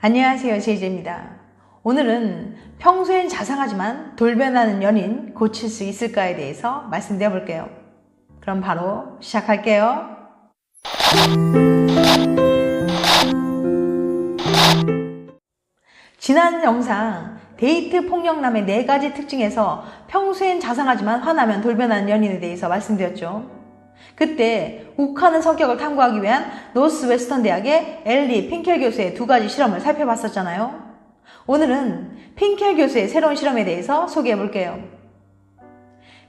안녕하세요. 제이제입니다. 오늘은 평소엔 자상하지만 돌변하는 연인 고칠 수 있을까에 대해서 말씀드려 볼게요. 그럼 바로 시작할게요. 지난 영상 데이트 폭력남의 네 가지 특징에서 평소엔 자상하지만 화나면 돌변하는 연인에 대해서 말씀드렸죠. 그때 욱하는 성격을 탐구하기 위한 노스웨스턴 대학의 엘리 핑켈 교수의 두 가지 실험을 살펴봤었잖아요. 오늘은 핑켈 교수의 새로운 실험에 대해서 소개해 볼게요.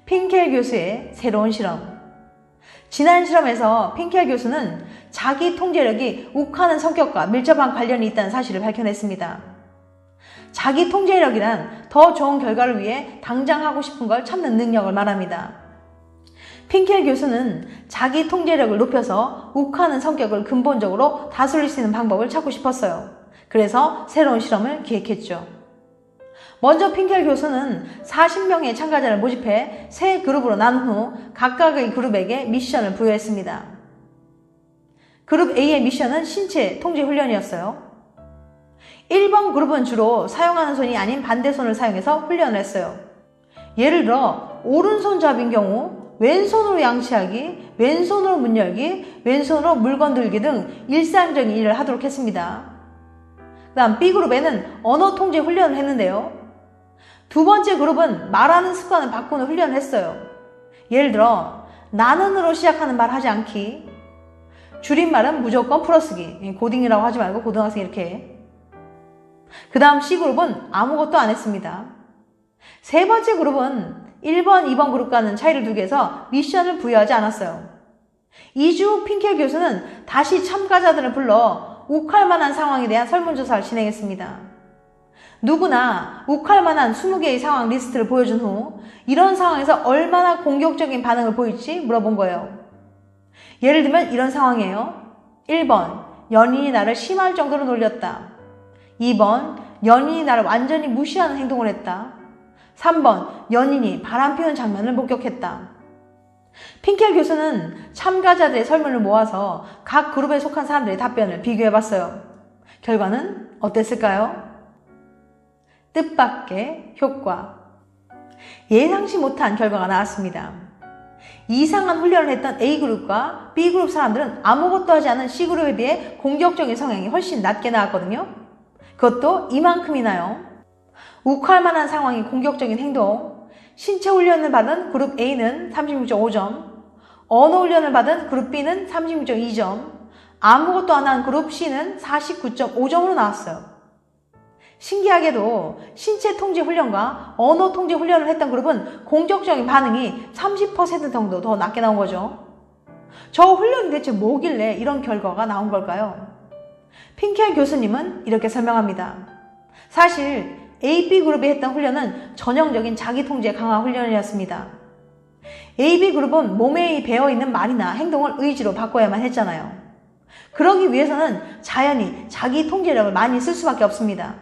핑켈 교수의 새로운 실험. 지난 실험에서 핑켈 교수는 자기 통제력이 욱하는 성격과 밀접한 관련이 있다는 사실을 밝혀냈습니다. 자기 통제력이란 더 좋은 결과를 위해 당장 하고 싶은 걸 참는 능력을 말합니다. 핑켈 교수는 자기 통제력을 높여서 욱하는 성격을 근본적으로 다스릴 수 있는 방법을 찾고 싶었어요. 그래서 새로운 실험을 기획했죠. 먼저 핑켈 교수는 40명의 참가자를 모집해 세 그룹으로 나눈 후 각각의 그룹에게 미션을 부여했습니다. 그룹 A의 미션은 신체 통제 훈련이었어요. 1번 그룹은 주로 사용하는 손이 아닌 반대손을 사용해서 훈련을 했어요. 예를 들어 오른손잡인 경우 왼손으로 양치하기, 왼손으로 문 열기, 왼손으로 물건 들기 등 일상적인 일을 하도록 했습니다. 그 다음 B그룹에는 언어 통제 훈련을 했는데요. 두 번째 그룹은 말하는 습관을 바꾸는 훈련을 했어요. 예를 들어 나는으로 시작하는 말 하지 않기, 줄임말은 무조건 풀어쓰기, 고딩이라고 하지 말고 고등학생 이렇게 그 다음 C그룹은 아무것도 안 했습니다. 세 번째 그룹은 1번, 2번 그룹과는 차이를 두기 위해서 미션을 부여하지 않았어요. 2주 후 핑켈 교수는 다시 참가자들을 불러 욱할 만한 상황에 대한 설문조사를 진행했습니다. 누구나 욱할 만한 20개의 상황 리스트를 보여준 후 이런 상황에서 얼마나 공격적인 반응을 보일지 물어본 거예요. 예를 들면 이런 상황이에요. 1번, 연인이 나를 심할 정도로 놀렸다. 2번, 연인이 나를 완전히 무시하는 행동을 했다. 3번, 연인이 바람 피우는 장면을 목격했다. 핑켈 교수는 참가자들의 설문을 모아서 각 그룹에 속한 사람들의 답변을 비교해 봤어요. 결과는 어땠을까요? 뜻밖의 효과. 예상치 못한 결과가 나왔습니다. 이상한 훈련을 했던 A그룹과 B그룹 사람들은 아무것도 하지 않은 C그룹에 비해 공격적인 성향이 훨씬 낮게 나왔거든요. 그것도 이만큼이나요. 욱할 만한 상황이 공격적인 행동, 신체 훈련을 받은 그룹 A는 36.5점, 언어 훈련을 받은 그룹 B는 36.2점, 아무것도 안 한 그룹 C는 49.5점으로 나왔어요. 신기하게도 신체 통제 훈련과 언어 통제 훈련을 했던 그룹은 공격적인 반응이 30% 정도 더 낮게 나온 거죠. 저 훈련이 대체 뭐길래 이런 결과가 나온 걸까요? 핑켈 교수님은 이렇게 설명합니다. 사실 AB그룹이 했던 훈련은 전형적인 자기 통제 강화 훈련이었습니다. AB그룹은 몸에 배어 있는 말이나 행동을 의지로 바꿔야만 했잖아요. 그러기 위해서는 자연히 자기 통제력을 많이 쓸 수밖에 없습니다.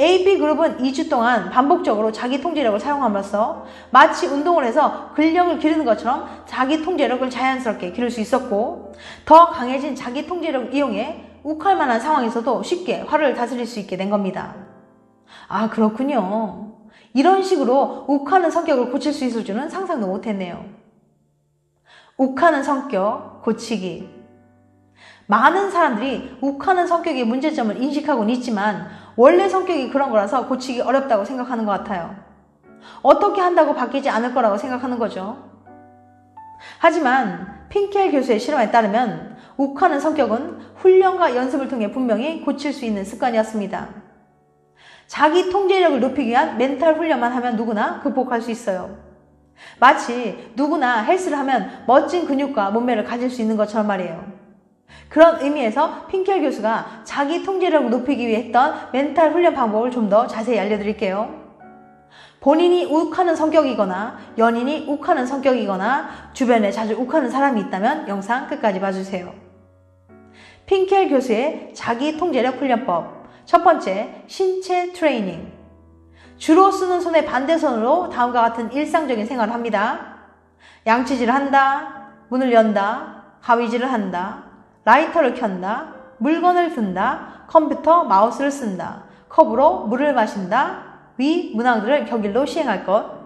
AB그룹은 2주 동안 반복적으로 자기 통제력을 사용함으로써 마치 운동을 해서 근력을 기르는 것처럼 자기 통제력을 자연스럽게 기를 수 있었고 더 강해진 자기 통제력을 이용해 욱할 만한 상황에서도 쉽게 화를 다스릴 수 있게 된 겁니다. 아, 그렇군요. 이런 식으로 욱하는 성격을 고칠 수 있을 줄은 상상도 못했네요. 욱하는 성격 고치기. 많은 사람들이 욱하는 성격의 문제점을 인식하고는 있지만 원래 성격이 그런 거라서 고치기 어렵다고 생각하는 것 같아요. 어떻게 한다고 바뀌지 않을 거라고 생각하는 거죠. 하지만 핑켈 교수의 실험에 따르면 욱하는 성격은 훈련과 연습을 통해 분명히 고칠 수 있는 습관이었습니다. 자기 통제력을 높이기 위한 멘탈 훈련만 하면 누구나 극복할 수 있어요. 마치 누구나 헬스를 하면 멋진 근육과 몸매를 가질 수 있는 것처럼 말이에요. 그런 의미에서 핑켈 교수가 자기 통제력을 높이기 위해 했던 멘탈 훈련 방법을 좀 더 자세히 알려드릴게요. 본인이 욱하는 성격이거나 연인이 욱하는 성격이거나 주변에 자주 욱하는 사람이 있다면 영상 끝까지 봐주세요. 핑켈 교수의 자기 통제력 훈련법. 첫 번째, 신체 트레이닝. 주로 쓰는 손의 반대손으로 다음과 같은 일상적인 생활을 합니다. 양치질을 한다, 문을 연다, 가위질을 한다, 라이터를 켠다, 물건을 든다, 컴퓨터, 마우스를 쓴다. 컵으로 물을 마신다. 위 문항들을 격일로 시행할 것.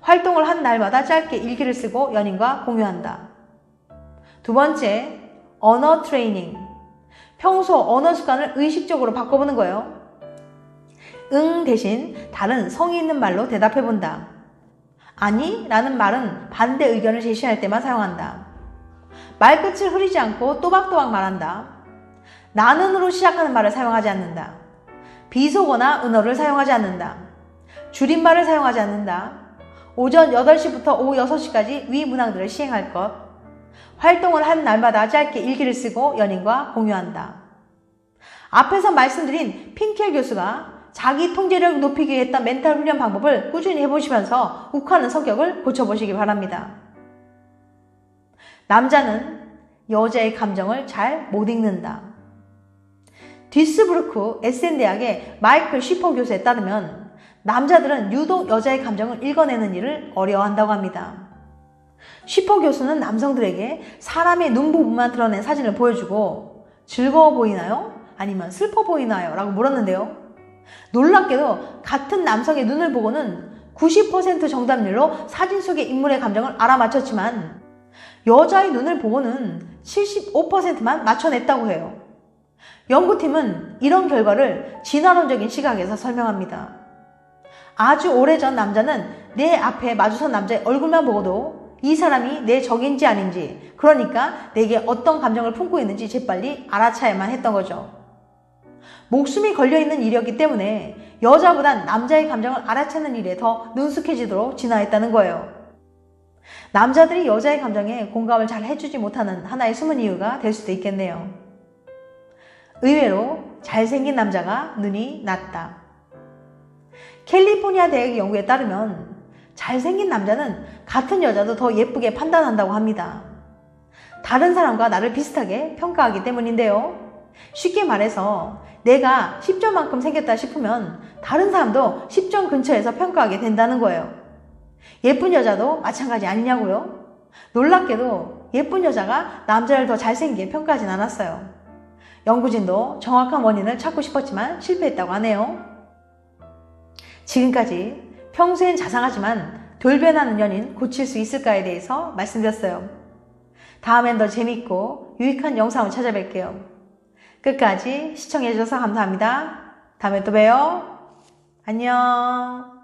활동을 한 날마다 짧게 일기를 쓰고 연인과 공유한다. 두 번째, 언어 트레이닝. 평소 언어 습관을 의식적으로 바꿔보는 거예요. 응 대신 다른 성의 있는 말로 대답해 본다. 아니 라는 말은 반대 의견을 제시할 때만 사용한다. 말끝을 흐리지 않고 또박또박 말한다. 나는으로 시작하는 말을 사용하지 않는다. 비속어나 은어를 사용하지 않는다. 줄임말을 사용하지 않는다. 오전 8시부터 오후 6시까지 위 문항들을 시행할 것. 활동을 한 날마다 짧게 일기를 쓰고 연인과 공유한다. 앞에서 말씀드린 핑켈 교수가 자기 통제력을 높이기 위해 했던 멘탈 훈련 방법을 꾸준히 해보시면서 욱하는 성격을 고쳐보시기 바랍니다. 남자는 여자의 감정을 잘 못 읽는다. 디스브루크 SN 대학의 마이클 쉬퍼 교수에 따르면 남자들은 유독 여자의 감정을 읽어내는 일을 어려워한다고 합니다. 쉬퍼 교수는 남성들에게 사람의 눈 부분만 드러낸 사진을 보여주고 즐거워 보이나요? 아니면 슬퍼 보이나요? 라고 물었는데요. 놀랍게도 같은 남성의 눈을 보고는 90% 정답률로 사진 속의 인물의 감정을 알아맞혔지만 여자의 눈을 보고는 75%만 맞춰냈다고 해요. 연구팀은 이런 결과를 진화론적인 시각에서 설명합니다. 아주 오래전 남자는 내 앞에 마주선 남자의 얼굴만 보고도 이 사람이 내 적인지 아닌지, 그러니까 내게 어떤 감정을 품고 있는지 재빨리 알아차야만 했던 거죠. 목숨이 걸려있는 일이었기 때문에 여자보단 남자의 감정을 알아채는 일에 더 능숙해지도록 진화했다는 거예요. 남자들이 여자의 감정에 공감을 잘 해주지 못하는 하나의 숨은 이유가 될 수도 있겠네요. 의외로 잘생긴 남자가 눈이 낮다. 캘리포니아 대학의 연구에 따르면 잘생긴 남자는 같은 여자도 더 예쁘게 판단한다고 합니다. 다른 사람과 나를 비슷하게 평가하기 때문인데요. 쉽게 말해서 내가 10점만큼 생겼다 싶으면 다른 사람도 10점 근처에서 평가하게 된다는 거예요. 예쁜 여자도 마찬가지 아니냐고요? 놀랍게도 예쁜 여자가 남자를 더 잘생기게 평가하진 않았어요. 연구진도 정확한 원인을 찾고 싶었지만 실패했다고 하네요. 지금까지 평소엔 자상하지만 돌변하는 연인 고칠 수 있을까에 대해서 말씀드렸어요. 다음엔 더 재밌고 유익한 영상을 찾아뵐게요. 끝까지 시청해주셔서 감사합니다. 다음에 또 봬요. 안녕.